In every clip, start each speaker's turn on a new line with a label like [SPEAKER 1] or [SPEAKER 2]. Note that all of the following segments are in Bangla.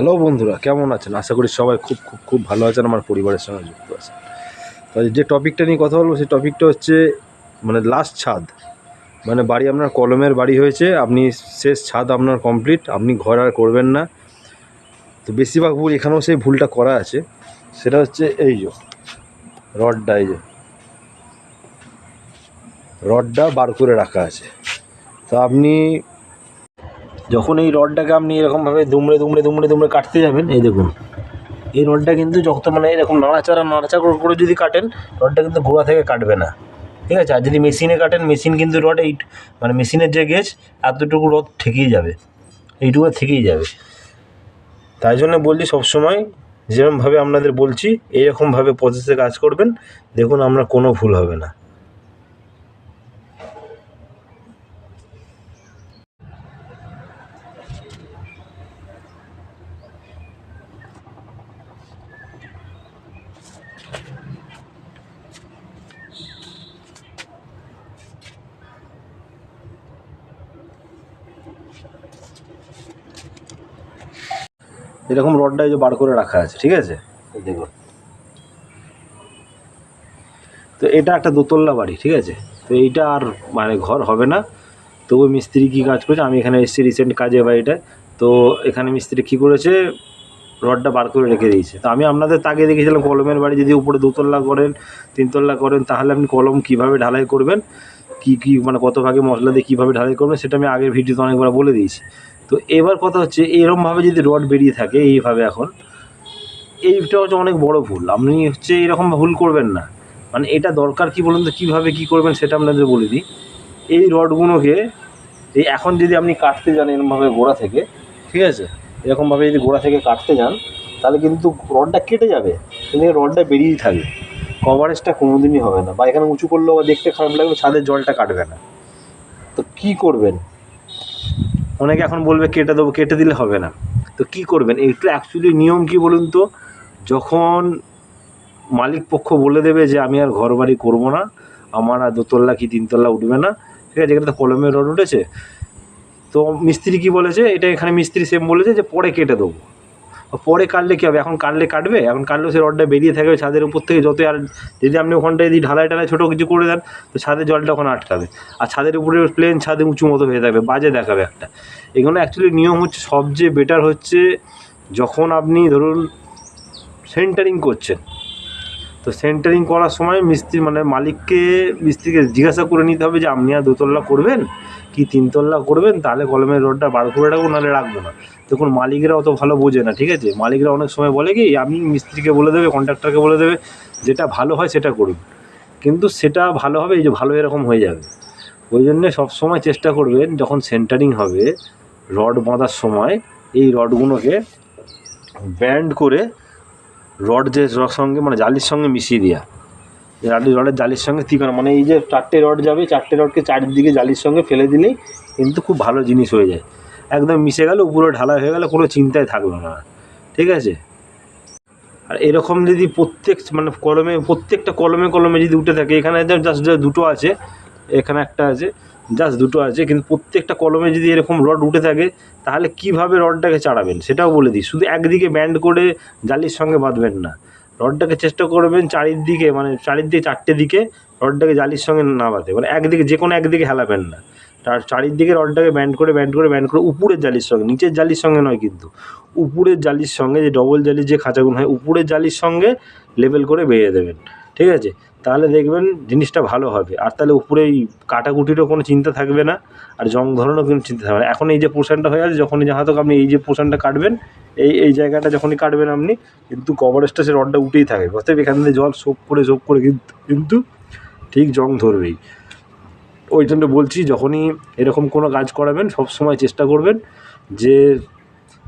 [SPEAKER 1] হ্যালো বন্ধুরা, কেমন আছেন? আশা করি সবাই খুব খুব খুব ভালো আছেন, আমার পরিবারের সঙ্গে যুক্ত আছেন। তো যে টপিকটা নিয়ে কথা বলব, সেই টপিকটা হচ্ছে মানে লাস্ট ছাদ। মানে বাড়ি আপনার কলমের বাড়ি হয়েছে, আপনি শেষ ছাদ আপনার কমপ্লিট আপনি ঘর আর করবেন না। তো বেশিরভাগ ভুল, এখানেও সেই ভুলটা করা আছে। সেটা হচ্ছে এই যে, রডটা এই যে, রডটা বার করে রাখা আছে। তো আপনি যখন এই রডটাকে আপনি এরকমভাবে দুমড়ে দুমড়ে দুমড়ে দুমড়ে কাটতে যাবেন, এই দেখুন, এই রডটা কিন্তু যত মানে এরকম নাড়াচাড়া নাড়াচাড়া করে- যদি কাটেন, রডটা কিন্তু গোড়া থেকে কাটবে না। ঠিক আছে? আর যদি মেশিনে কাটেন, মেশিন কিন্তু রড এই মানে মেশিনের যে গেজ এতটুকু রড থেকেই যাবে। এইটুকু থেকেই যাবে। তাই জন্য বলছি সবসময় যেরকমভাবে আপনাদের বলছি, এইরকমভাবে প্রসেসে কাজ করবেন। দেখুন, আপনার কোনো ভুল হবে না। এরকম রডটা এই যে বার করে রাখা আছে, ঠিক আছে? দেখুন। তো এটা একটা দোতলা বাড়ি, ঠিক আছে? তো এইটা আর মানে ঘর হবে না। তবু মিস্ত্রি কী কাজ করেছে, আমি এখানে এসেছি রিসেন্ট কাজে বাড়িটায় তো এখানে মিস্ত্রি কী করেছে, রডটা বার করে রেখে দিয়েছে। তো আমি আপনাদের তাকে দেখেছিলাম, কলমের বাড়ি যদি উপরে দোতলা করেন, তিনতলা করেন, তাহলে আপনি কলম কীভাবে ঢালাই করবেন? কী কী মানে কত ভাগে মশলা দিয়ে কীভাবে ঢালাই করবেন, সেটা আমি আগের ভিডিওতে অনেকবার বলে দিয়েছি। তো এবার কথা হচ্ছে, এরমভাবে যদি রড বেরিয়ে থাকে এইভাবে এখন, এইটা হচ্ছে অনেক বড় ভুল। আপনি হচ্ছে এরকম ভুল করবেন না। মানে এটা দরকার কি বলুন তো? কীভাবে কী করবেন সেটা আপনাদের বলে দিই। এই রডগুলোকে, এই এখন যদি আপনি কাটতে যান এরকমভাবে গোড়া থেকে, ঠিক আছে? এরকমভাবে যদি গোড়া থেকে কাটতে যান, তাহলে কিন্তু রডটা কেটে যাবে। কিন্তু রডটা বেরিয়েই থাকবে। কভারেজটা কোনোদিনই হবে না। বা এখানে উঁচু করলেও বা দেখতে খারাপ লাগবে ছাদের জলটা কাটবে না। তো কী করবেন? অনেকে এখন বলবে কেটে দেবো, কেটে দিলে হবে না। তো কি করবেন? একটু অ্যাকচুয়ালি নিয়ম কি বলুন তো? যখন মালিক পক্ষ বলে দেবে যে, আমি আর ঘর বাড়ি করব না, আমার আর দোতলা কি তিনতলা উঠবে না, ঠিক আছে? এখানে তো কলমের রড উঠেছে। তো মিস্ত্রি কি বলেছে? এটা এখানে মিস্ত্রি সেম বলেছে যে, পরে কেটে দেবো। পরে কাটলে কী হবে? এখন কাটলে কাটবে? এখন কাটলেও সেই রডটা বেরিয়ে থাকবে ছাদের উপর থেকে যতই আর যদি আপনি ওখানটায় যদি ঢালাই ঢালাই ছোটো কিছু করে দেন, তো ছাদের জলটা ওখানে আটকাবে। আর ছাদের উপরে প্লেন ছাদে উঁচু মতো হয়ে থাকবে। বাজে দেখাবে একটা। এগুলো অ্যাকচুয়ালি নিয়ম হচ্ছে সবচেয়ে বেটার হচ্ছে যখন আপনি ধরুন সেন্টারিং করছেন। তো সেন্টারিং করার সময় মিস্ত্রি মানে মালিককে, মিস্ত্রিকে জিজ্ঞাসা করে নিতে হবে যে আপনি আর দোতলা করবেন? কি তিনতলা করবেন, তাহলে কলমের রোডটা বার করে রাখব, নাহলে রাখব না। দেখুন, মালিকরা অত ভালো বোঝে না, ঠিক আছে? মালিকরা অনেক সময় বলে কি আপনি মিস্ত্রিকে বলে দেবে কন্ট্রাক্টরকে বলে দেবে, যেটা ভালো হয় সেটা করুন। কিন্তু সেটা ভালো হবে, এই যে ভালো এরকম হয়ে যাবে। ওই জন্যে সবসময় চেষ্টা করবেন, যখন সেন্টারিং হবে, রড বাঁধার সময়, এই রডগুলোকে ব্যান্ড করে, রড যে সঙ্গে মানে জালির সঙ্গে মিশিয়ে দেওয়া জালি রডের জালির সঙ্গে ঠিকানা মানে এই যে চারটে রড যাবে, চারটে রডকে চারিদিকে জালির সঙ্গে ফেলে দিলেই কিন্তু খুব ভালো জিনিস হয়ে যায়। একদম মিশে গেল, উপরে ঢালাই হয়ে গেলে, কোনো চিন্তায় থাকল না। ঠিক আছে? আর এরকম যদি প্রত্যেক মানে কলমে, প্রত্যেকটা কলমে কলমে যদি উঠে থাকে, এখানে জাস্ট দুটো আছে, এখানে একটা আছে জাস্ট দুটো আছে, কিন্তু প্রত্যেকটা কলমে যদি এরকম রড উঠে থাকে, তাহলে কীভাবে রডটাকে চাড়াবেন? সেটাও বলে দিই। শুধু একদিকে ব্যান্ড করে জালির সঙ্গে বাঁধবেন না। রডটাকে চেষ্টা করবেন চারিদিকে মানে চারিদিকে, চারটে দিকে রডটাকে জালির সঙ্গে নামাতে। মানে একদিকে, যে কোনো একদিকে হেলাবেন না। তার চারিদিকে রডটাকে ব্যান্ড করে ব্যান্ড করে ব্যান্ড করে উপরের জালির সঙ্গে, নিচের জালির সঙ্গে নয় কিন্তু, উপরের জালির সঙ্গে যে ডবল জালির যে খাঁচাগুলো হয়, উপরের জালির সঙ্গে লেবেল করে বেঁধে দেবেন। ঠিক আছে? তাহলে দেখবেন জিনিসটা ভালো হবে। আর তাহলে উপরে এই কাটাকুটিরও কোনো চিন্তা থাকবে না, আর জং ধরানোর কোনো চিন্তা থাকবে না। এখন এই যে পোর্শনটা হয়ে আছে, যখনই হোক আপনি এই যে পোর্শনটা কাটবেন, এই এই জায়গাটা যখনই কাটবেন আপনি, কিন্তু কভারেজটা সে রডটা উঠেই থাকে অতএব এখান থেকে জল সোপ করে সোপ করে কিন্তু কিন্তু ঠিক জং ধরবেই। ওই জন্য বলছি, যখনই এরকম কোনো কাজ করাবেন সব সময় চেষ্টা করবেন যে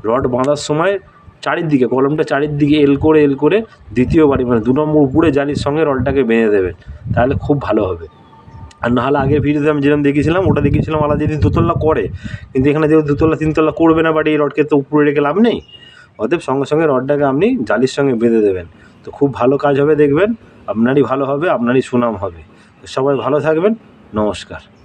[SPEAKER 1] রড বাঁধার সময় চারিদিকে, কলমটা চারিদিকে এল করে এল করে দ্বিতীয় বাড়ি মানে দু নম্বর উপরে জালির সঙ্গে রডটাকে বেঁধে দেবেন তাহলে খুব ভালো হবে। আর নাহলে আগের ভিডিওতে আমি যেরকম দেখিয়েছিলাম, ওটা দেখিয়েছিলাম, আলাদা যদি দুতলা করে, কিন্তু এখানে যেহেতু দুতলা, তিনতলা করবে না বাট এই রডকে তো উপরে রেখে লাভ নেই। অতএব সঙ্গে সঙ্গে রডটাকে আপনি জালির সঙ্গে বেঁধে দেবেন। তো খুব ভালো কাজ হবে, দেখবেন। আপনারই ভালো হবে, আপনারই সুনাম হবে। সবাই ভালো থাকবেন। নমস্কার।